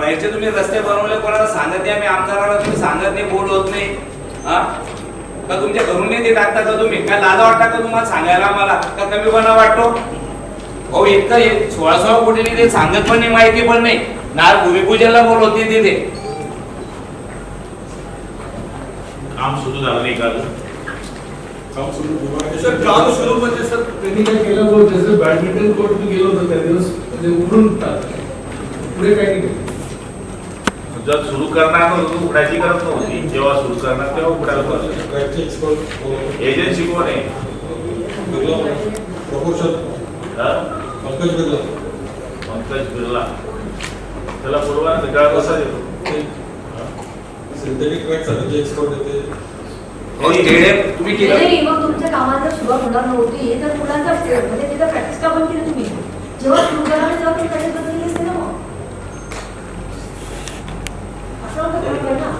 बाहेरचे तुम्ही रस्ते बनवले कोणाला सांगत नाही आम्ही आमदाराला तुम्ही सांगत नाही बोल होत नाही. हा? का तुमच्या घरून नाही ते टाकता का तुम्ही? काय लाजा वाटता का तुम्हाला सांगायला आम्हाला? का कमीपणा वाटतो? अहो इतकं हे सोळा सोळा कोटी ते सांगत पण नाही माहिती पण नाही. नार भूमिपूजनला बोलवते तिथे. काम सुरू झालं नाही का अजून? सर काम सुरू म्हणजे सर त्यांनी काय केलं होतं? जसं बॅडमिंटन कोर्ट मी गेलो होतो त्या दिवस म्हणजे उघडून. पुढे काही नाही. जर सुरू करणार नव्हतं उघडायची गरज नव्हती. जेव्हा सुरू करणार तेव्हा उघडायला पाहिजे. एजन्सी कोण आहे? हा? पंकज बिर्ला. त्याला बोलवा ना कसा देतो. सिंथेटिक ट्रॅक जे एक्सपर्ट तुम्ही केलं. नाही मग तुमच्या कामात जर सुरुवात होणार नव्हती तर मुलांचा म्हणजे तिथं प्रॅक्टिस का पण केली तुम्ही. जेव्हा सुरू करणार तेव्हा तुम्ही प्रॅक्टिस बदलली असते ना मग असं होतं बरोबर ना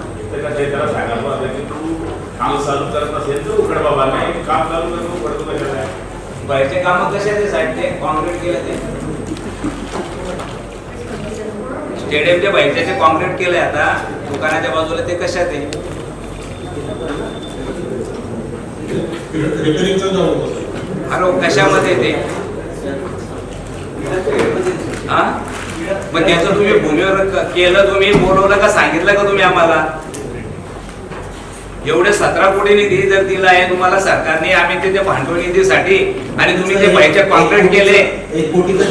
ते आहे, त्याला सांगायला पाहिजे की तू काम चालू करत नसेल तर उघड बाबा नाही काम चालू करून उघडतो कशाला? आहे? बाहेरचे काम कसे ते साहेब ते कॉन्क्रीट केलं ते. स्टेडियमचे बाहेरचे जे कॉन्क्रीट केलंय आता दुकानाच्या बाजूला ते कशात आहे? रिपेअरिंगचा जॉब होता अरे कशामध्ये ते? हा? मग त्याचं तुम्ही भूमीवर केलं तुम्ही बोलवलं का सांगितलं का तुम्ही आम्हाला? एवढे सतरा कोटी निधी जर दिला आहे तुम्हाला सरकारने आम्ही तिथे भांडवल निधीसाठी आणि तुम्ही ते बाहेरचे कॉन्क्रीट केले. एक कोटीचं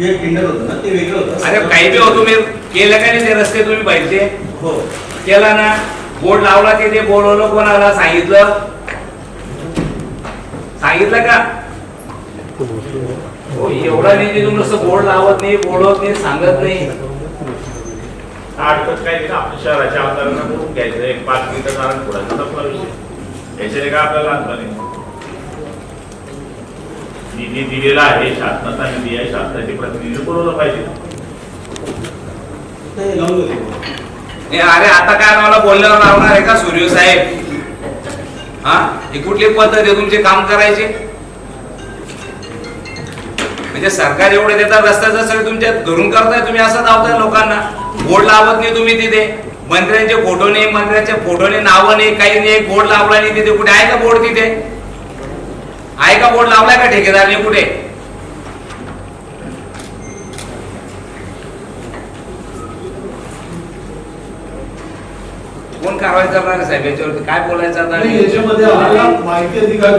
जे टेंडर होतं ना ते वेगळं होतं. अरे काही बी हो तुम्ही. केलं का नाही ते रस्ते तुम्ही बाहेरचे हो. केला ना. बोर्ड लावला तिथे बोलवलं कोणाला सांगितलं? सांगितलं का? हो एवढा निधी तुम्ही बोर्ड लावत नाही बोलवत नाही सांगत नाही. अडचण काय नाही ना आपल्या शहराच्या आमदारांना बोलून घ्यायचं एक पाच मिनिटं कारण थोडासा संपला विषय. याच्याने काय आपल्याला आणलं निधी दिलेला आहे शासनाचा निधी आहे शासनाचे प्रतिनिधी बोलवलं पाहिजे. ते लावून देतो हे अरे आता काय मला बोलल्यावर लावणार आहे का सूर्य साहेब? हा? ही कुठली पद्धत आहे तुमचे काम करायचे? म्हणजे सरकार एवढे देतात रस्त्याचं सगळं तुमच्या घरून करताय तुम्ही असं दावताय लोकांना. बोर्ड लावत नाही तुम्ही तिथे. मंत्र्यांचे फोटो नाही मंत्र्यांचे फोटो नाही नावं नाही काही नाही बोर्ड लावला नाही तिथे. कुठे आहे का बोर्ड तिथे? आहे का बोर्ड लावलाय का ठेकेदारने कुठे? कोण कारवाई करणार साहेब? याच्यावरती काय बोलायचं माहिती अधिकार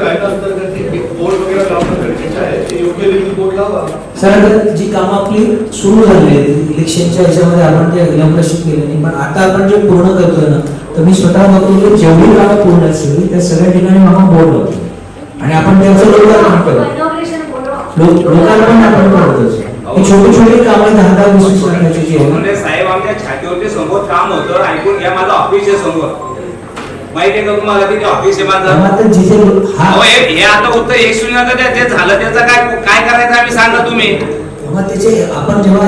बोर्ड वगैरे लावणं गरजेचं आहे. ते योग्य रीती बोर्ड लावा. सर आता जी कामं आपली सुरू झाली आहेत इलेक्शनच्या ह्याच्यामध्ये आपण ते इनॉग्रेशन केलं नाही पण आता आपण जे पूर्ण करतोय ना तर मी स्वतः बघतो की जेवढी कामं पूर्ण असतील त्या सगळ्या ठिकाणी मामा बोर्ड लावतो आणि आपण त्यांचं लोकार्पण करतो. इनॉग्रेशन बोलवा लोक लोकार्पण आपण करतोच ही छोटी छोटी कामं दहा दहा वीस वीस लाखाची जी आहेत. साहेब आमच्या छातीवरती समोर काम होतं ऐकून घ्या माझं ऑफिस आहे समोर. माहिती आहे का तुम्हाला तिथे ऑफिस आहे माझं? जिथे हा. अहो, हे हे आता उत्तर एक शून्य ते- ते झालं त्याचं काय काय करायचं आम्ही सांगा तुम्ही. तेव्हा त्याचे आपण जेव्हा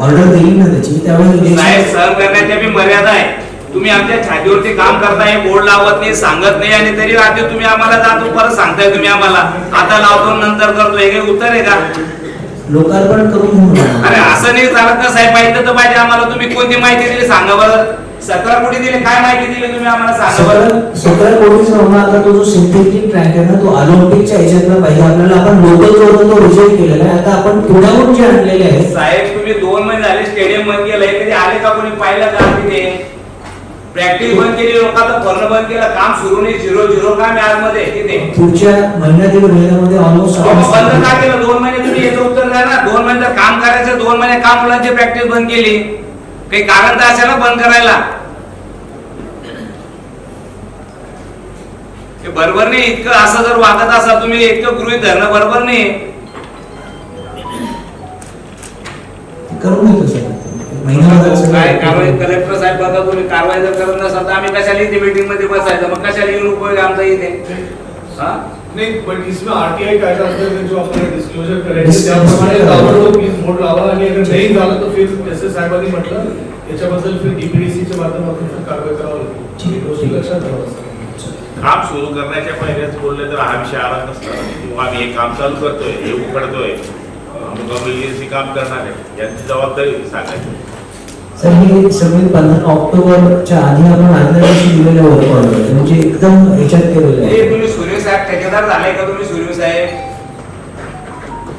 ऑर्डर दिली ना त्याची त्यावेळी साहेब सहन करण्याची बी मर्यादा आहे. तुम्ही आमच्या छातीवरती काम करताय बोर्ड लावत नाही सांगत नाही आणि तरी रात्री तुम्ही आम्हाला जातो परत सांगताय तुम्ही आम्हाला. आता लावतो नंतर करतो. हे काही उत्तर आहे का? लोकार्पण करून घेऊन. अरे असं नाही चालत ना साहेब माहिती तर पाहिजे आम्हाला. तुम्ही कोणती माहिती दिली सांगा बरं. सतरा कोटी दिली काय माहिती दिली तुम्ही आम्हाला सांगा बरं. सतरा कोटीचा आता तो जो सिंथेटिक ट्रॅक आहे ना तो ऑलिम्पिकच्या ह्याच्यातला पाहिजे. आपल्याला आपण लोकल करून तो विजय केलेला आहे. आता आपण पुण्याहून जे आणलेले आहेत साहेब तुम्ही दोन महिने झाले स्टेडियम बंद केलंय. कधी आले का कोणी? पाहिलं का तिथे? प्रॅक्टिस बंद केली लोकांचं भरणं बंद केलं काम सुरू नाही झिरो झिरो काम आहे आतमध्ये तिथे पुढच्या महिन्यात एक महिन्यामध्ये ऑलमोस्ट बंद का केलं? दोन महिने तुम्ही याचं उत्तर द्या ना. दोन महिने जर काम करायचं दोन महिने काम मुलांची प्रॅक्टिस बंद केली? काही कारण तर असेल ना बंद करायला. बरोबर नाही इतकं असं जर वागत असाल तुम्ही इतकं गृहित धरणं बरोबर नाही. करून काय कारवाई कलेक्टर साहेब बघा तुम्ही कारवाई जर करत नसाल तर आम्ही कशाला इथे मीटिंगमध्ये बसायचं? मग कशाला येऊन उपयोग आमचा इथे? हा? नहीं बट इसमें आरटीआई कायदा अंतर्गत जो आपल्याला डिस्क्लोजर करायचे Disclosure. त्याप्रमाणे करायचं. ताबडतोब प्लीज बोर्ड लावा आणि अगर नाही झालं तर फिर जसे साहेबांनी म्हटलं याच्याबद्दल फिर डीपीडीसीच्या माध्यमातून फिर कारवाई करावी लागेल. ही गोष्ट लक्षात ठेवा. सर काम सुरू करण्याच्या पहिलेच बोलले तर हा विषय आला नसता. किंवा आम्ही हे काम चालू करतोय हे उघडतोय. आम्ही एजन्सी काम करणार आहे यांची जबाबदारी सांगायची. सर हे सगळे पंधरा ऑक्टोबरच्या आधी आपण आदल्या दिवशी दिलेल्या वर्क ऑर्डर म्हणजे एकदम ह्याच्यात केलेलं हे आहे तुम्ही सूर्य साहेब ठेकेदार झाले का तुम्ही सूर्य साहेब?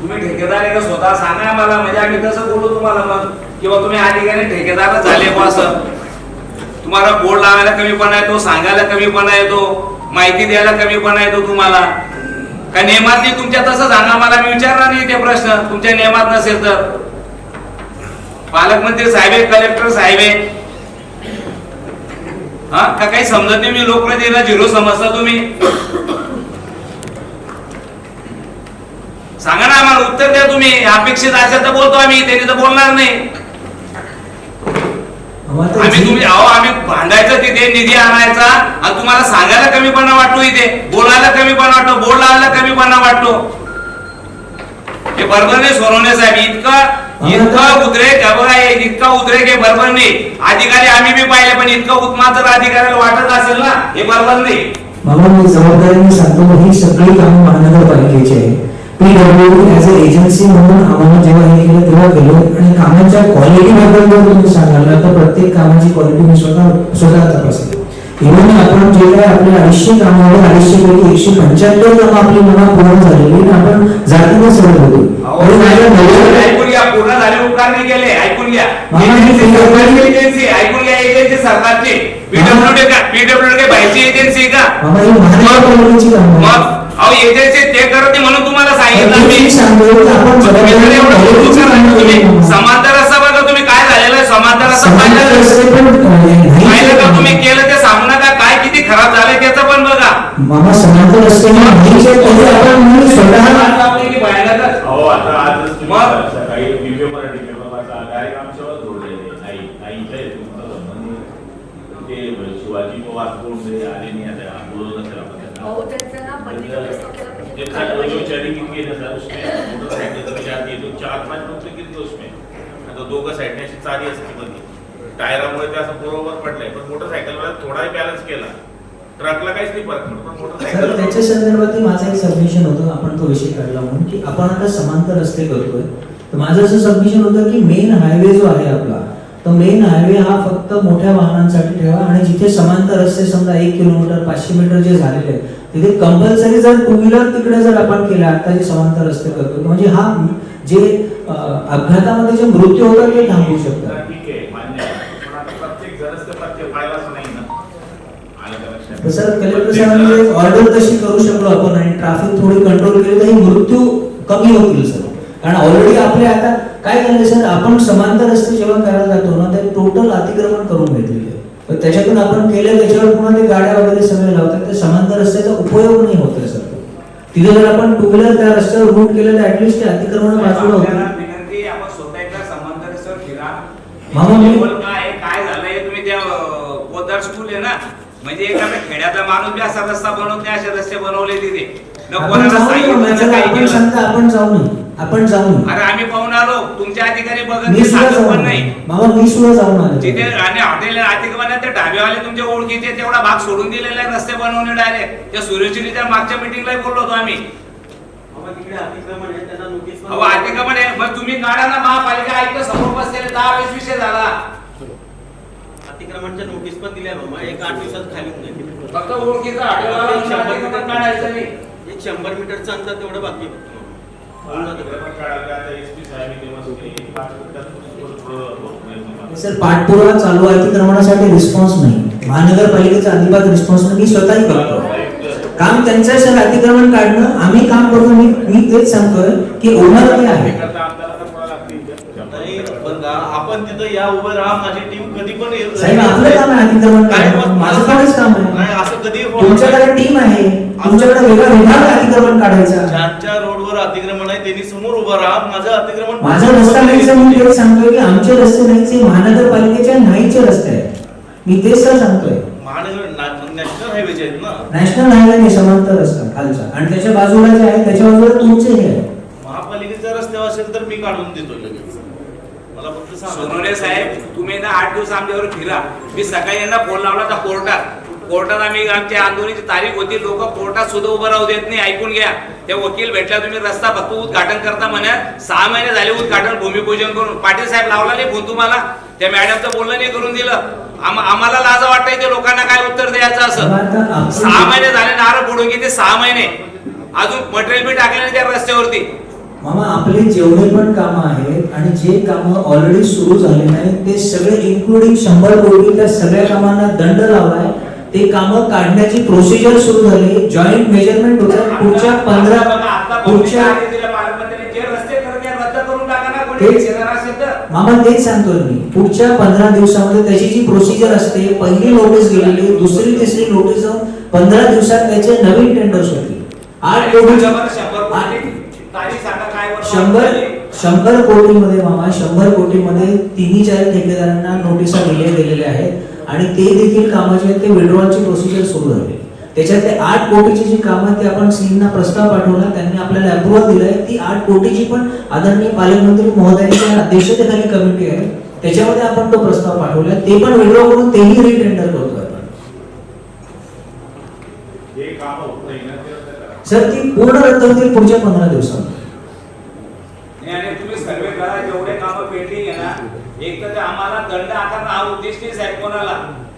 तुम्ही ठेकेदार आहे का स्वतः? सांगा मला म्हणजे आम्ही कसं बोलू तुम्हाला मग. किंवा तुम्ही अधिकारी ठेकेदार झाले बा असं. तुम्हाला बोर्ड लावायला कमीपणा येतो सांगायला कमीपणा येतो माहिती द्यायला कमीपणा येतो तुम्हाला. का नियमातली तुमच्या तसंच सांगा मला मी विचारणार नाही ते प्रश्न. तुमच्या नियमात नसेल तर. पालकमंत्री साहेब आहे कलेक्टर साहेब आहे. हा का काही समजत नाही मी लोकप्रतिनिधीला झिरो समजता तुम्ही? सांगा ना आम्हाला उत्तर द्या तुम्ही. अपेक्षित असेल तर बोलतो आम्ही त्यांनी तर बोलणार नाही. आम्ही तुम्ही अहो आम्ही भांडायचं तिथे निधी आणायचा. आणि तुम्हाला सांगायला कमीपणा वाटतो इथे. बोलायला कमीपणा वाटतो. बोर्ड लावायला कमीपणा वाटतो. हे बरोबर नाही सोनवणे साहेब इतकं इतकं उद्रेक बघा इतका उद्रेक हे बरोबर नाही अधिकारी आम्ही बी पाहिले पण इतकं उत्मा जर अधिकाऱ्याला वाटत असेल ना हे बरोबर नाही मामा मी जबाबदारीने सांगतो ही सगळी कामं महानगरपालिकेची आहे पीडब्ल्यू ऍज अ एजन्सी म्हणून आम्हाला जेव्हा हे केलं तेव्हा केलं. आणि कामाच्या क्वालिटी बद्दल जर तुम्ही सांगाल तर प्रत्येक कामाची क्वालिटी मी स्वतः स्वतः तपासते इव्हन आपण जे काय आपले अडीचशे कामावर अडीचशे पैकी एकशे पंच्याहत्तर कामं आपली मना पूर्ण झालेली आणि आपण जातीने सगळं होतो. पूर्ण झाले उपकार नाही केले ऐकून घ्या. ऐकून घ्या एजन्सी सरकारची. पीडब्ल्यूडी काय बाहेरची एजन्सी का? मग. अहो एजन्सी ते करत नाही म्हणून तुम्हाला सांगितलं मी की. समांतर रस्ता बघा तुम्ही काय झालेलं आहे समांतर पाहिलं पाहिलं का तुम्ही केले. ते सांगू नका काय किती खराब झालंय त्याचं पण बघा. मामा समांतर की शिवाजी पवार कोण ते आले नाही आता बोलवलं नसेल आपण त्यांना. अहो, ते जो. चैरिंग है सर उसमें मोटरसाइकिल म्हणजे चार पाच उसमें आता दोघं साईडने अशी चारी असते मध्ये टायरामुळे ते असं बरोबर पडलंय पण मोटरसायकलवाला थोडाही बॅलन्स केला. ट्रकला काहीच नाही फरक पडत पण मोटरसायकल त्याच्या संदर्भात माझा एक सबमिशन होतं आपण तो विषय काढला म्हणून की आपण आता समांतर रस्ते करतोय. तर माझं असं सबमिशन होतं की मेन हायवे जो आहे आपला तर मेन हायवे हा फक्त मोठ्या वाहनांसाठी ठेवा आणि जिथे समांतर रस्ते समजा एक किलोमीटर पाचशे मीटर जे झालेले आहेत तिथे कंपल्सरी जर टू व्हीलर तिकडे जर आपण केलं आता जे समांतर रस्ते करतो म्हणजे हा जे अपघातामध्ये जे मृत्यू होतात ते थांबवू शकतात. सर कलेक्टर साहेबांनी ऑर्डर तशी करू शकलो आपण आणि ट्रॅफिक थोडी कंट्रोल केली तर ही मृत्यू कमी होतील सर. कारण ऑलरेडी आपले आता काय झालं सर? आपण समांतर रस्ते जेव्हा करायला जातो ना ते टोटल अतिक्रमण करून घेतलेले त्याच्यातून आपण केलं त्याच्यावर पुन्हा ते गाड्या वगैरे सगळे लावतात ते समांतर रस्त्याचा उपयोग नाही होत सर. तिथे जर आपण टू व्हीलर त्या रस्त्यावर रूट केलं तर ऍटलिस्ट ते अतिक्रमण बाजूला आपल्याला होतील विनंती आहे, आपण स्वतः एकदा समांतर रस्त्यावर फिरा. मामा, मी- लेवल काय झालंय? तुम्ही त्या पोद्दार स्कूल आहे ना? म्हणजे एखादा खेड्यातला माणूस बी असा रस्ता बनवत नाही असे रस्ते बनवले तिथे. आपण जाऊ नये, आपण जाऊ अरे आम्ही पाहून आलो. तुमचे अधिकारी बघत मी सांगत जाऊन पण नाही. मामा मी सुद्धा जाऊन आलो तिथे. आणि हॉटेल अतिक्रमणात ते ढाबेवाले तुमच्या ओळखीचे तेवढा भाग सोडून दिलेला आहे रस्ते बनवणे डायरेक्ट त्या सूर्यचिलीच्या मागच्या मिटिंगला बोललो होतो आम्ही. बाबा तिकडे अतिक्रमण आहे त्यांना नोटीस पण अहो अतिक्रमण आहे. मग तुम्ही काढा ना महापालिका आयुक्त समोर बसलेले. दहा वीस विषय झाला. अतिक्रमणच्या नोटीस पण दिल्या बाबा एक आठ दिवसात खाली होऊन जाईल. फक्त ओळखीचा हॉटेलवाला म्हणून अतिक्रमण काढायचं नाही. एक शंभर मीटरचं अंतर तेवढं बाकी आहे फक्त. सर पाठपुरावा चालू आहे अतिक्रमणासाठी रिस्पॉन्स नाही. महानगरपालिकेचा अजिबात रिस्पॉन्स नाही. मी स्वतःही करतो. काम त्यांचं आहे, सर अतिक्रमण काढणं. आम्ही काम करतो. मी मी तेच सांगतोय की ओनर ते आहे आपण तिथं या उभं राहा. माझी टीम कधी पण येत साहेब आपलं काम आहे अतिक्रमण काढणं. माझं थोडंच काम आहे. नाही असं कधी तुमच्याकडे टीम आहे. तुमच्याकडे वेगळा विभाग अतिक्रमण काढायचा. ज्यांच्या रोडवर अतिक्रमण उभं राहा माझं अतिक्रमण माझा रस्ता नाहीच मी तेच सांगतोय की आमचे रस्ते नाहीच हे महानगरपालिकेच्या नाहीचे रस्ते आहेत. मी तेच तर सांगतोय. महानगर ना- नॅशनल हायवेचे आहेत ना. नॅशनल हायवे नाही समांतर रस्ता खालचा. आणि त्याच्या बाजूला जे आहे त्याच्या बाजूला तुमचे हे आहे. महापालिकेचा रस्त्यावर असेल तर मी काढून देतो लगेच. मला फक्त सांगा. सोनवणे साहेब तुम्ही ना आठ दिवस आमच्यावर फिरा. मी सकाळी यांना फोन लावला होता कोर्टात. कोर्टात आम्ही आमची आंदोलनाची तारीख होती. लोक कोर्टात सुद्धा उभं राहू देत नाही. ऐकून घ्या. ते वकील भेटला तुम्ही रस्ता फक्त उद्घाटन करता म्हणे. सहा महिने झाले उद्घाटन भूमिपूजन करून. पाटील साहेब लावला नाही फोन तुम्हाला? त्या मॅडमचं बोलणं नाही करून दिलं. आम- आम्हाला लाज वाटतंय ते लोकांना काय उत्तर द्यायचं असं. सहा महिने झाले नारळ फोडून किती सहा महिने. अजून मटेरियल बी टाकलं नाही त्या रस्त्यावरती. मामा आपले जेवढे पण कामं आहेत आणि जे कामं ऑलरेडी सुरू झाले आहेत ते सगळे इन्क्लुडिंग शंभर कोटी त्या सगळ्या कामांना दंड लावलाय. ते कामं काढण्याची प्रोसिजर सुरू झाली. जॉईंट मेजरमेंट होतं. पुढच्या पंधरा पुढच्या मामा तेच सांगतोय मी. पुढच्या पंधरा दिवसामध्ये त्याची जी प्रोसिजर असते पहिली नोटीस गेलेली दुसरी तिसरी नोटीस जाऊन पंधरा दिवसात त्याचे नवीन टेंडर्स होतील. आठ कोटी शंभर? शंभर कोटीमध्ये मामा शंभर कोटीमध्ये तिन्ही चार ठेकेदारांना नोटिसा दिल्या गेलेल्या आहेत. आणि ते देखील कामाचे ते विड्रॉलची प्रोसिजर सुरू झाली. त्याच्यात ते आठ कोटीची जी कामं आहेत, ते आपण सीईना प्रस्ताव पाठवला त्यांनी आपल्याला अप्रुव्हल दिलाय. ती आठ कोटीची पण आदरणीय पालकमंत्री महोदयांच्या अध्यक्षतेखाली कमिटी आहे. त्याच्यामध्ये आपण तो प्रस्ताव पाठवला. ते पण विड्रॉ करून तेही रिटेंडर करतोय आपण. हे. सर ती पूर्ण रद्द होतील पुढच्या पंधरा दिवसात नाही, आणि तुम्ही सर्वे करा जेवढे कामं पेंडिंग आहे ना आम्हाला दंड आकारणं हा उद्देश नाही साहेब कोणाला.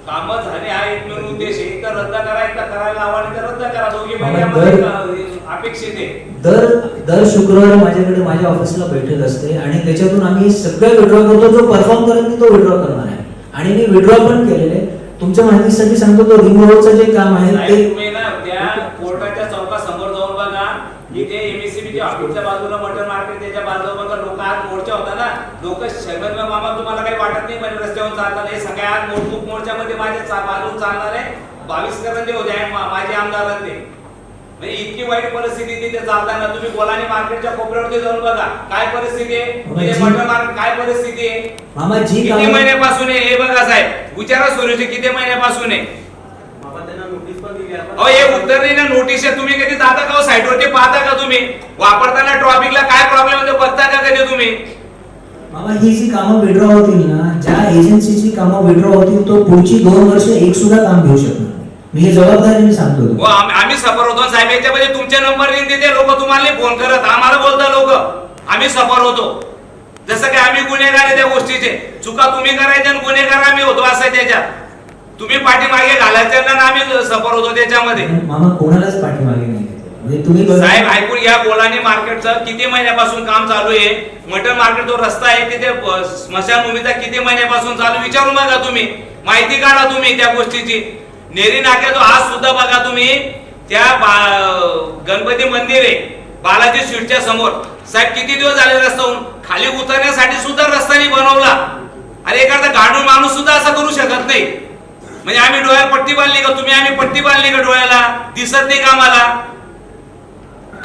कामं झाले हा एकमेव उद्देश आहे. तर रद्द करा एक तर करायला लावा तर रद्द करा. दोघी महिन्यामध्ये अपेक्षित आहे. दर दर शुक्रवारी माझ्याकडे माझ्या ऑफिसला बैठक असते आणि त्याच्यातून आम्ही सगळं विड्रॉ करतो. जो परफॉर्म करेल मी तो विड्रॉ करणार आहे. आणि मी विड्रॉ पण केलेले तुमच्या माहितीसाठी सांगतो तो रोडचं जे काम आहे ते तुम्ही ना त्या कोर्टाच्या चौकासमोर जाऊन बघा इथे एमएससीबी ऑफिसच्या बाजूला मटन मार्केट त्याच्या बाजूला बघा लोक आज मोर्चा होता ना लोक शर्मन मामा तुम्हाला काही वाटत नाही म्हणजे रस्त्यावर चालतात हे सगळे आज नोटबुक मोर्चामध्ये माझे बाजून चालणार आहे बावीस करंजे होते माझे आमदार ते म्हणजे इतकी वाईट परिस्थिती तिथे चालताना तुम्ही बोलानी मार्केटच्या कोपऱ्यावरती जाऊन बघा काय परिस्थिती आहे? बाबा, इथे जी- मटन मार्केट काय परिस्थिती आहे? मामा जी किती महिन्यापासून आहे? हे बघा साहेब विचारा सुरूचे किती महिन्यापासून आहे? अहो हे उत्तर नाही ना नोटीस आहे. तुम्ही कधी जाता का साईट वरती पाहता का तुम्ही? वापरताना ट्रॉफिकला काय प्रॉब्लेम होतो बघता का कधी तुम्ही? मामा ही जी कामं विड्रॉ होतील ना ज्या एजन्सीची कामं विड्रॉ होतील तो पुढची दोन वर्ष एक सुद्धा काम घेऊ शकणार नाही. मी हे जबाबदारीने सांगतो हो. आम- आम्ही सफर होतो साहेब याच्यामध्ये तुमचे नंबर देते लोक तुम्हाला नाही फोन करत आम्हाला बोलता लोक आम्ही सफर होतो जसं की आम्ही गुन्हेगार आहे त्या गोष्टीचे चुका तुम्ही करायच्या आणि गुन्हेगार आम्ही होतो असं त्याच्यात तुम्ही पाठीमागे घालायचं ना आम्ही सफर होतो त्याच्यामध्ये मामा कोणालाच पाठीमागे. म्हणजे तुम्ही साहेब ऐकून या बोलानी मार्केटचं किती महिन्यापासून काम चालू आहे? मटन मार्केट जो रस्ता आहे तिथे स्मशानभूमीचा किती महिन्यापासून चालू? विचारून बघा तुम्ही. माहिती काढा तुम्ही त्या गोष्टीची. नेरी नाक्याचा आज सुद्धा बघा तुम्ही. त्या गणपती मंदिर आहे बालाजी स्वीटच्या समोर. साहेब किती दिवस झाले रस्ता खाली उतरण्यासाठी सुद्धा रस्ता नाही बनवला. अरे एखादा गाडून माणूस सुद्धा असं करू शकत नाही. म्हणजे आम्ही डोळ्याला पट्टी बांधली का? तुम्ही आम्ही पट्टी बांधली का डोळ्याला? दिसत नाही का आम्हाला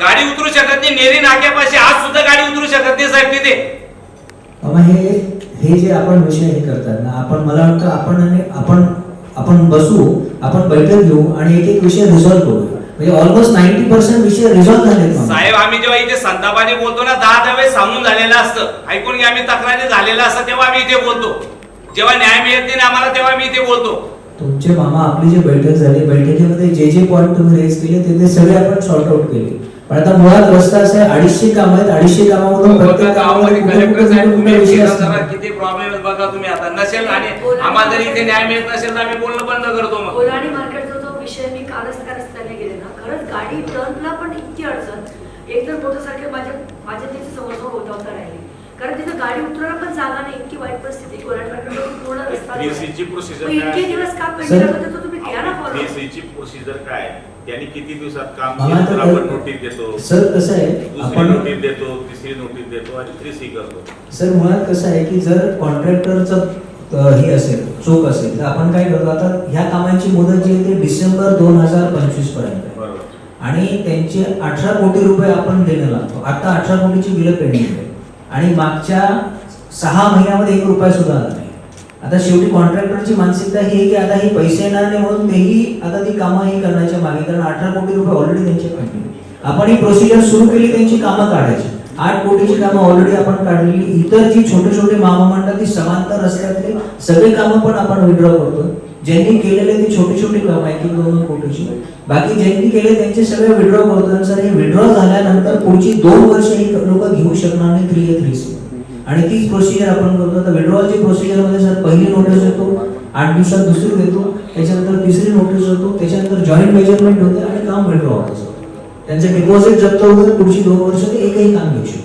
गाडी उतरू शकत नाही. नेरी नाक्यापाशी आज सुद्धा गाडी उतरू शकत नाही साहेब तिथे. मामा हे हे जे आपण विषय हे करतात ना आपण मला वाटतं आपण आणि आपण आपण बसू आपण बैठक घेऊ आणि एक एक विषय रिझॉल्व्ह करू म्हणजे ऑलमोस्ट नाईन्टी पर्सेंट विषय रिझॉल्व्ह मामा. साहेब आम्ही जेव्हा इथे संतापाने बोलतो ना दहा दहा वेळेस सांगून झालेलं असतं. ऐकून घ्या आम्ही तक्रारी झालेलं असतं तेव्हा आम्ही इथे बोलतो. जेव्हा न्याय मिळत नाही ना आम्हाला तेव्हा मी इथे बोलतो. तुमचे मामा आपली जी बैठक झाली बैठकीमध्ये जे जे पॉईंट तुम्ही रेज केले ते ते सगळे आपण सॉर्ट आउट केले. पण आता मुळात रस्ता असं आहे अडीचशे काम आहेत अडीचशे कामामधून प्रत्येक कामामध्ये कुठे कुठे कुठे कुठे विषय असतात. किती प्रॉब्लेम बघा तुम्ही आता. नसेल आणि आम्हाला जर इथे न्याय मिळत नसेल तर आम्ही बोलणं बंद करतो मग. कोलाडी मार्केटचा जो विषय मी कालच त्या रस्त्याने गेले ना खरंच गाडी टर्नला पण इतकी अडचण. एक तर मोटरसायकल माझ्या माझ्या तिथे समोर होता होता राहिली. कारण तिथं गाडी उतरायला पण जागा नाही. इतकी वाईट परिस्थिती. कोलाडी मार्केट पूर्ण रस्ता इतके दिवस का सर- पेंडिंग होते तो तुम्ही घ्या ना फॉलो प्रोसिजर काय? त्यांनी किती दिवसात काम केलं? तर आपण नोटीस देतो. सर कसं आहे दुसरी आपण नोटीस देतो तिसरी नोटीस देतो आणि सी करतो. सर मुळात कसं आहे की जर कॉन्ट्रॅक्टरचं हे असेल चूक असेल तर आपण काय करतो आता ह्या कामांची मुदत जी आहे ती डिसेंबर दोन हजार पंचवीसपर्यंत आणि त्यांचे अठरा कोटी रुपये आपण देणं लागतो. आता अठरा कोटीची बिलं पेंडिंग आहे. आणि मागच्या सहा महिन्यामध्ये एक रुपया सुद्धा आला नाही. आता शेवटी कॉन्ट्रॅक्टरची मानसिकता ही आहे की आता ही पैसे येणार नाही म्हणून तेही आता ती कामं ही करण्याच्या मागे. कारण अठरा कोटी रुपये ऑलरेडी त्यांचे काढले. आपण ही प्रोसिजर सुरू केली त्यांची कामं काढायची. आठ कोटीची कामं ऑलरेडी आपण काढलेली. इतर जी छोटे छोटे मामा म्हणतात ती समांतर रस्त्यातले सगळे कामं पण आपण विड्रॉ करतो. ज्यांनी केलेले ती छोटी छोटी कामं आहेत की दोन कोटीची. बाकी ज्यांनी केले त्यांचे सगळे विड्रॉ करतो. आणि सर हे विड्रॉ झाल्यानंतर पुढची दोन वर्ष ही लोक घेऊ शकणार नाही थ्री ए थ्री सी आणि तीच प्रोसिजर आपण करतो. तर विड्रॉलची प्रोसिजरमध्ये सर पहिली नोटीस येतो आठ दिवसात दुसरी देतो त्याच्यानंतर तिसरी नोटीस होतो त्याच्यानंतर जॉईंट मेजरमेंट होते आणि काम विड्रॉ होतं सर. त्यांचं डिपॉझिट जप्त होतं पुढची दोन वर्ष ते एकही काम घेऊ शकत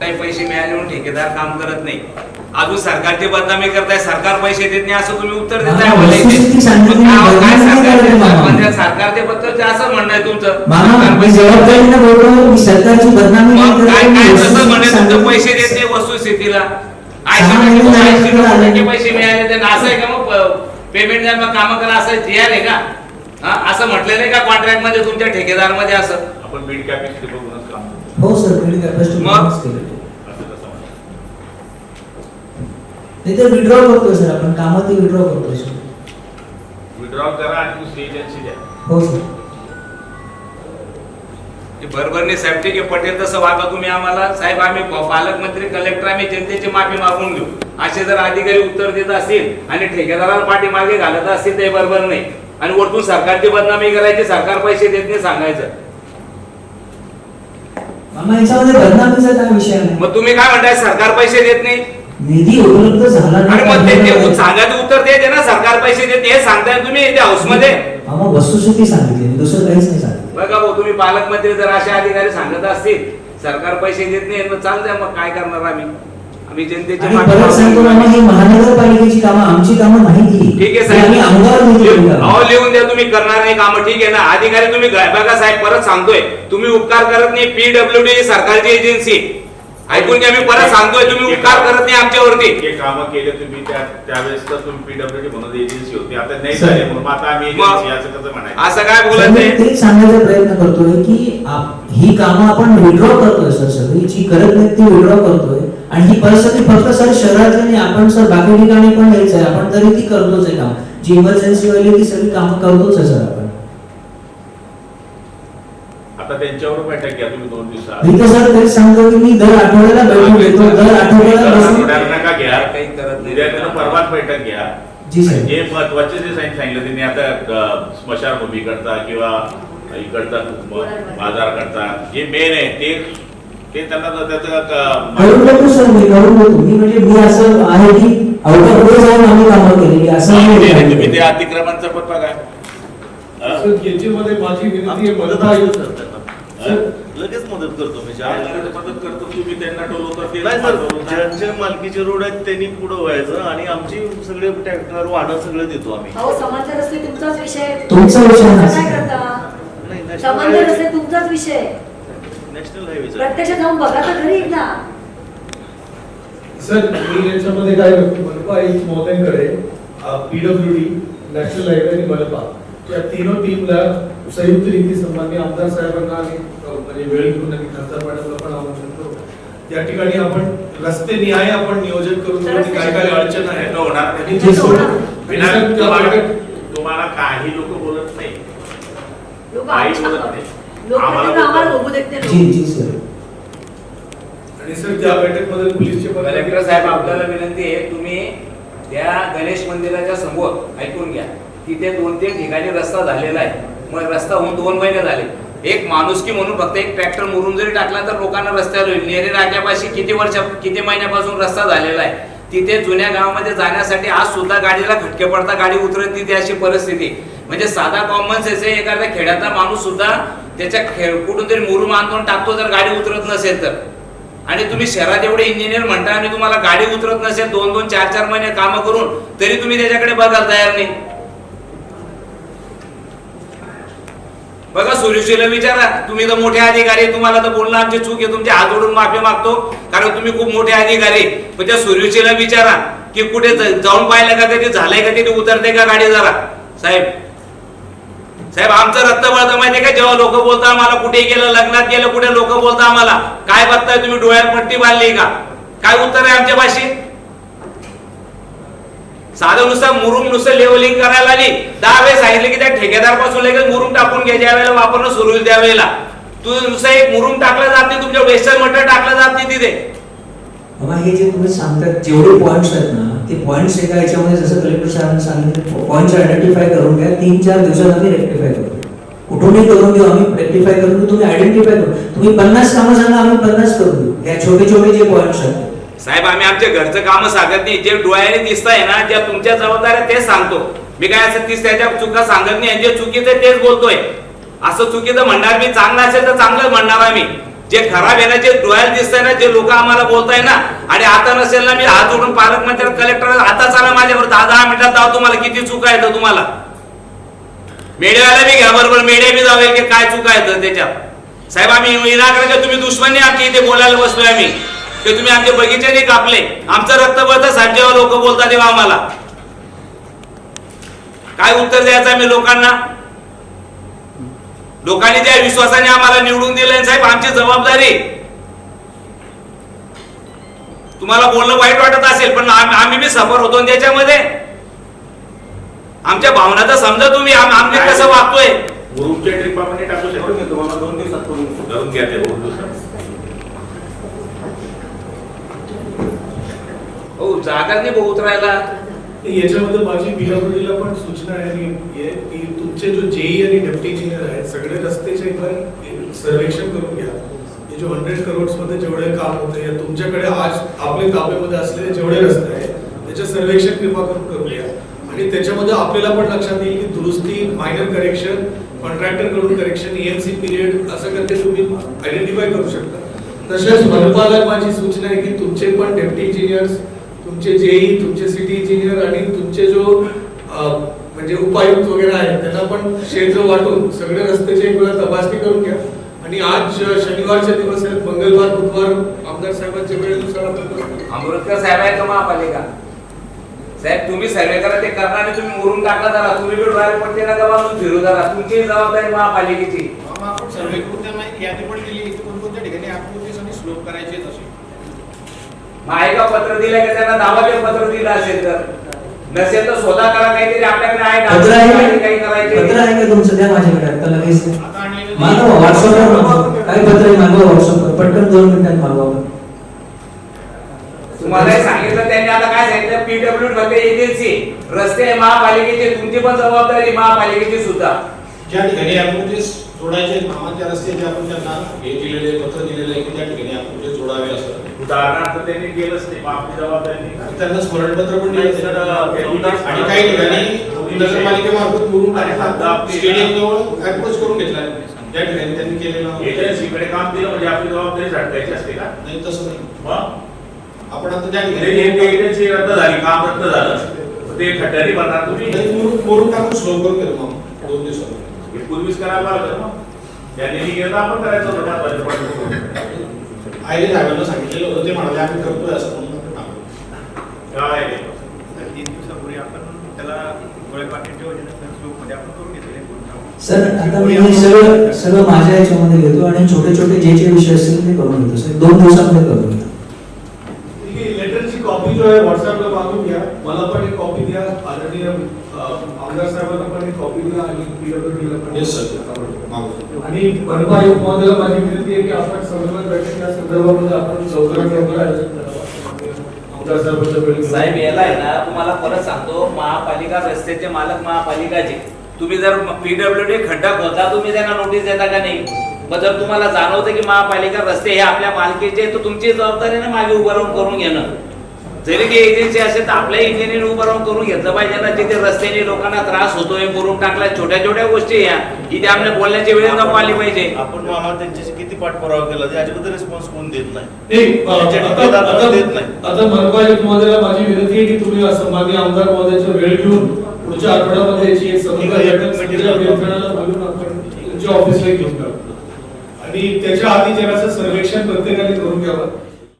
काही पैसे मिळाले म्हणून ठेकेदार काम करत नाही. अजून सरकारची बदनामी करताय सरकार पैसे देत नाही असं तुम्ही उत्तर देताय सरकारचे- बद्दल असं म्हणणं आहे तुमचं. जबाबदारीने बोलतो मी सरकारची बदनामी. पैसे देत नाही. टक्के पैसे मिळाले त्यांना असं आहे का मग पेमेंट द्या मग कामं करा असं जे आहे का? हा असं म्हटलेलं आहे का कॉन्ट्रॅक्टमध्ये तुमच्या ठेकेदारमध्ये असं? आपण बीड कॅपॅसिटी बघूनच काम करतो. हो सर बिल्डिंग कॅपॅसिटी नाही तर विड्रॉ करतोय सर आपण कामात विड्रॉ करतोय सर विड्रॉल करा आणि दुसरी एजन्सी द्या. हो सर बरोबर साहेब ठीक आहे पटेल तसं वागा तुम्ही आम्हाला. साहेब आम्ही पालकमंत्री कलेक्टर आम्ही जनतेची माफी मागून घेऊ. असे जर अधिकारी उत्तर देत असतील आणि ठेकेदाराला पाठीमागे घालत असतील ते बरोबर नाही. आणि वरतून सरकारची बदनामी करायची सरकार पैसे देत नाही सांगायचं. मग तुम्ही काय म्हणताय सरकार पैसे देत नाही? निधी उपलब्ध झाला आणि मग ते सांगायचं उत्तर ते दे ना सरकार पैसे देत हे सांगताय तुम्ही हाऊसमध्ये. मामा वस्तुस्थिती सांगितली दुसरं काहीच नाही सांगितलं. बघा भाऊ तुम्ही पालकमंत्री जर असे अधिकारी सांगत असतील सरकार पैसे देत नाही मग चालतंय मग काय करणार आम्ही? आम्ही जनतेची आणि माफी परत सांगतो मागून मामा घेऊ. ही महानगरपालिकेची कामं आमची कामं नाही ती ठीक आहे ती आम्ही आमदार साहेब निधी लिहून- देतो. अहो लिहून द्या तुम्ही करणार नाही काम ठीक आहे ना? अधिकारी तुम्ही ग- बघा साहेब परत सांगतोय तुम्ही उपकार करत नाही पीडब्ल्यू डी सरकारची एजन्सी ऐकून घ्या मी परत सांगतोय तुम्ही उपकार करत नाही आमच्यावरती. जे कामं केले तुम्ही त्या त्यावेळेस तर तुम्ही पीडब्ल्यूडी म्हणून एजन्सी होती. आता नाही. झाले म्हणून आता आम्ही एजन्सी असं कसं म्हणायचं? असं काय बोलत मी नाही तेच सांगायचा प्रयत्न करतोय की आप- ही कामं आपण विड्रॉ करतोय सर सगळी. जी करत नाही ती विड्रॉ करतोय आणि ही परिस्थिती फक्त सर शहरातली नाही आपण सर बाकी ठिकाणी पण हेच आहे आपण तरी ती करतोच आहे काम. जी इमर्जन्सी वाली ती सगळी कामं करतोच आहे सर आपण. आता त्यांच्यावर बैठक घ्या तुम्ही दोन दिवसात मी तर सर तेच सांगतो की मी दर आठवड्याला बैठक घेतो दर आठवड्याला दर बसून आठवड्याला नका घ्या. काही करत नाही. उद्या परवाच बैठक घ्या. जी सर जे महत्त्वाचे जे सांग- सांगितलं त्यांनी आता स्मशानभूमी करता किंवा इकडचा बाजार करता. जे मेन आहे ते ते त्यांना जर त्याचं करून क- देतो सर मी देतो मी म्हणजे मी असं आहे की जाऊन आम्ही कामं केलेली असं नाही, तुम्ही. ते अतिक्रमणचं पण बघा. याच्यामध्ये माझी विनंती आहे मला असते सर त्यांना. सर, लगेच मदत करतो मी मदत करतो तुम्ही त्यांना. ज्यांच्या मालकीचे रोड आहेत त्यांनी पुढे व्हायचं आणि आमची सगळे ट्रॅक्टर वाहनं सगळे देतो आम्ही अहो समांतर रस्ते तुमचाच विषय. तुमचा विषय. काय करता नाही नॅशनल समांतर रस्ते हायवे तुमचाच विषय आहे. नॅशनल हायवेचा प्रत्यक्ष जाऊन बघा तर घरी एकदा सर मी याच्यामध्ये काय करतो मनपा महोदयांकडे नॅशनल हायवे आणि मनपा या तीनों टीमला संयुक्त रीती सन्मान्य आमदार साहेबांना आणि म्हणजे वेळ घेऊन आणि खासदार मॅडमला पण आमंत्रण करू. या ठिकाणी आपण रस्ते निहाय आपण नियोजन करून काय काय अडचण आहे? हे होणार नाही. जे सोडून विना- आणि सर, त्या तुम्हाला तुम्हाला काही लोक बोलत नाही. लोक काही आमच्या- बोलत नाही. लोक आम्हाला म्हणतात, आम्हाला बोलतात. होऊ देत नाही. जी लोक. जी सर. आणि सर त्या बैठकमध्ये पोलीसचे पण कलेक्टर साहेब आपल्याला विनंती आहे तुम्ही त्या गणेश मंदिराच्या समोर ऐकून घ्या. तिथे दोन तीन ठिकाणी रस्ता झालेला आहे. मग रस्ता होऊन दोन महिने झाले. एक माणुसकी म्हणून फक्त एक ट्रॅक्टर मुरून जरी टाकला तर लोकांना रस्त्यावर होईल नेरे राजापाशी किती वर्ष किती महिन्यापासून रस्ता झालेला आहे? तिथे जुन्या गावामध्ये जाण्यासाठी आज सुद्धा गाडीला खटके पडता गाडी उतरत नाही ती अशी परिस्थिती. म्हणजे साधा कॉमन सेन्स आहे एखाद्या खेड्यातला माणूस सुद्धा त्याच्या खेळ कुठून तरी मुरुम आणून टाकतो जर गाडी उतरत नसेल तर. आणि तुम्ही शहरात एवढे इंजिनियर म्हणता आणि तुम्हाला गाडी उतरत नसेल दोन दोन चार चार महिने काम करून तरी तुम्ही त्याच्याकडे बघायला तयार नाही. बघा सुरेशीला विचारा. तुम्ही तर मोठे अधिकारी तुम्हाला तर बोलणं आमची चूक आहे. तुमचे हात जोडून माफी मागतो कारण तुम्ही खूप मोठे अधिकारी पण त्या सुरेशीला विचारा की कुठे जाऊन पाहिलं का कधी झालंय का तिथे उतरते का गाडी जरा? साहेब साहेब आमचं रक्त बळतं माहितीये का? जेव्हा लोक बोलता आम्हाला कुठे गेलं लग्नात गेलं कुठे लोक बोलता आम्हाला काय बघताय तुम्ही? डोळ्यात पट्टी बांधली का? काय उत्तर आहे आमच्या भाषेत? साधं नुसतं मुरुम नुसतं लेवलिंग करायला आली दहा वेळेस सांगितले की त्या ठेकेदारपासून लगेच मुरुम टाकून घ्यायच्या वेळेला वापरणं सुरू होईल त्यावेळेला तू नुसतं एक मुरुम टाकलं जात नाही तुमच्या वेस्टर्न मटर टाकलं जात नाही तिथे. बाबा हे जे तुम्ही सांगतात जेवढे पॉईंट्स आहेत ना ते पॉईंट्स एका याच्यामध्ये जसं कलेक्टर साहेबांनी सांगितलं पॉईंट्स आयडेंटिफाय करून घ्या तीन चार दिवसात आम्ही रेक्टिफाय करू. कुठूनही करून देऊ आम्ही रेक्टिफाय करून देऊ तुम्ही आयडेंटिफाय करू. तुम्ही पन्नास कामं सांगा आम्ही पन्नास करून देऊ. या छोटे छोटे जे पॉईंट्स आहेत साहेब आम्ही आमच्या घरचं काम सांगत नाही. जे डोळ्याने दिसत आहे ना ज्या तुमच्या जबाबदाऱ्या तेच सांगतो. मी काय असं तीस त्याच्या चुका सांगत नाही आणि जे चुकीचं तेच बोलतोय. असं चुकीचं म्हणणार मी चांगलं असेल तर चांगलंच म्हणणार आम्ही. जे खराब आहे ना जे डोळ्याला दिसतंय ना जे लोक आम्हाला बोलताय ना आणि आता नसेल ना मी हात उडून पालकमंत्री कलेक्टर आता चाला माझ्यावर दहा दहा मिनिटात जाऊ तुम्हाला किती चुका येतं तुम्हाला? मीडियाला बी घ्या बरोबर मीडिया बी जाऊ की काय चुका येतं त्याच्यात? साहेब आम्ही विनाकडे तुम्ही दुश्मनी आमची इथे बोलायला बसलोय आम्ही. की तुम्ही आमचे बगीचे नाही कापले. आमचं रक्त बळत सांजेवर लोक बोलतात तेव्हा आम्हाला काय उत्तर द्यायचं आम्ही लोकांना? लोकांनी त्या विश्वासाने आम्हाला निवडून दिलंय साहेब आमची जबाबदारी. तुम्हाला बोलणं वाईट वाटत असेल पण आम्ही बी सफर होतो त्याच्यामध्ये. आमच्या भावना तर समजा तुम्ही आम्ही कसं वागतोय? ग्रुपच्या ट्रिपामध्ये टाकू शकतो मी तुम्हाला दोन दिवसात करून घ्या ते दोन दिवसात. हो जागा नाही बहुत राहिला. याच्याबद्दल माझी पीडब्ल्यूडीला पण सूचना आहे आणि हे की तुमचे जो जेई आणि डेप्टी इंजिनियर आहेत सगळे रस्त्याचे एकदा सर्वेक्षण करून घ्या. हे जो हंड्रेड करोड्समध्ये जेवढे काम होते या तुमच्याकडे आज आपले ताब्यामध्ये असलेले जेवढे रस्ते आहेत त्याचे सर्वेक्षण कृपा करून करून घ्या. आणि त्याच्यामध्ये आपल्याला पण लक्षात येईल की दुरुस्ती मायनर करेक्शन कॉन्ट्रॅक्टरकडून करेक्शन ईएमसी पिरियड असं करते तुम्ही आयडेंटिफाय करू शकता. तसेच मनपाला माझी सूचना आहे की तुमचे पण डेप्टी इंजिनियर्स तुमचे जेई तुमचे सिटी इंजिनियर आणि तुमचे जो म्हणजे उपायुक्त वगैरे आहेत त्यांना पण क्षेत्र वाटून सगळे रस्त्याची एक वेळा तपासणी करून घ्या. आणि आज अं, शनिवारचे दिवस आहेत मंगळवार बुधवार आमदार साहेबांच्या वेळेनुसार आपण करू. अमृतकर साहेब आहे का महापालिका? साहेब तुम्ही सर्वे करा ते करणार नाही, तुम्ही मुरून टाकला जरा तुम्ही बी डोळ्याला पडते ना बाजून फिरू जरा. तुमची जबाबदारी महापालिकेची. आपण सर्वे करून त्यांना यादी पण दिली. कोणकोणत्या ठिकाणी आणि स्लोप करायचे आहेत असे मग आहे का पत्र दिलं का त्यांना दाबाचे पत्र दिलं असेल तर? नसेल तर स्वतः करा काहीतरी आपल्याकडे आहे पत्र आहे काही? करायचे पत्र आहे का तुमचं? द्या माझ्याकडे आता लगेच. मागवा व्हॉट्सअपवर. काय पत्र आहे मागवा व्हॉट्सअपवर पटकन दोन मिनिटात मागवा. तुम्हाला हे सांगितलं त्यांनी आता काय सांगितलं? पीडब्ल्यू मध्ये एजन्सी रस्ते आहे महापालिकेचे तुमची पण जबाबदारी महापालिकेची सुद्धा. ज्या ठिकाणी ऍक्टिव्हिटीज जोडायचे आहेत कामाच्या रस्त्याचे आपण त्यांना हे दिलेले पत्र दिलेले आहे की त्या ठिकाणी ऍक्टिव्हिटीज जोडावे असं. उदाहरणार्थ त्यांनी केलंच नाही. मग आपली जबाबदारी. त्यांना स्मरणपत्र पण दिले सर. आणि काही ठिकाणी नगरपालिकेमार्फत मुरुम स्टेडियम जवळ अप्रोच करून घेतला त्या ठिकाणी त्यांनी केलेलं एजन्सीकडे काम दिलं म्हणजे आपली जबाबदारी झटकायची असते का? नाही तसं नाही. मग? आपण आता त्या ठिकाणी एजन्सी रद्द झाली काम रद्द झालं. ते भरणार तुम्ही? मुरुम टाकून स्लो करून घेतो मग. दोन दिवसात. पूर्वीच करायला लागलं मग. केलं तर आपण करायचं होतं. आयले साहेबांना सांगितलेलं होतं ते म्हणाले आम्ही करतोय असं म्हणून आपण टाकलं. काय? तीन दिवसापूर्वी आपण त्याला गोळ्यापाटीच्या योजनेत स्लोपमध्ये आपण करून घेतलेले. सर आता मी हे सगळं सगळं माझ्या याच्यामध्ये घेतो आणि छोटे छोटे जे जे विषय असतील ते करून घेतो सर दोन दिवसामध्ये करून घेतो ठीक आहे लेटरची कॉपी जो आहे व्हॉट्सअपला मागून घ्या मला पण एक कॉपी द्या आदरणीय आमदार साहेबांना पण एक कॉपी द्या आणि पीडब्ल्यूडीला पण Yes, sir. आणि परवा आयुक्त महोदयाला माझी विनंती आहे की आपण समन्वय बैठक या संदर्भामध्ये आपण लवकरात लवकर आयोजित करावं. साहेब याला आहे ना तुम्हाला परत सांगतो महापालिका रस्त्याचे मालक महापालिकाचे. तुम्ही जर पीडब्ल्यू डी खड्डा खोदला तुम्ही त्यांना नोटीस देता का नाही? मग जर तुम्हाला जाणवतं की महापालिका रस्ते हे आपल्या मालकीचे तर तुमची जबाबदारी ना मागे उभारून करून घेणं. जरी ती एजन्सी असेल तर आपल्या इंजिनियर उभं राहून करून घेतलं पाहिजे ना जिथे रस्त्याने लोकांना त्रास होतोय करून टाकला छोट्या छोट्या गोष्टी या इथे आपल्या बोलण्याची वेळ नको आली पाहिजे. आपण मामा त्यांच्याशी किती पाठपुरावा केला ते अजिबात रिस्पॉन्स कोण देत नाही. आता- महोदयाला माझी विनंती आहे की तुम्ही असं मागे आमदार महोदयाचा वेळ घेऊन पुढच्या आठवड्यामध्ये याची एक तुमच्या ऑफिसला घेऊन आणि त्याच्या आधी जरासं सर्वेक्षण प्रत्येकाने करून घ्यावं.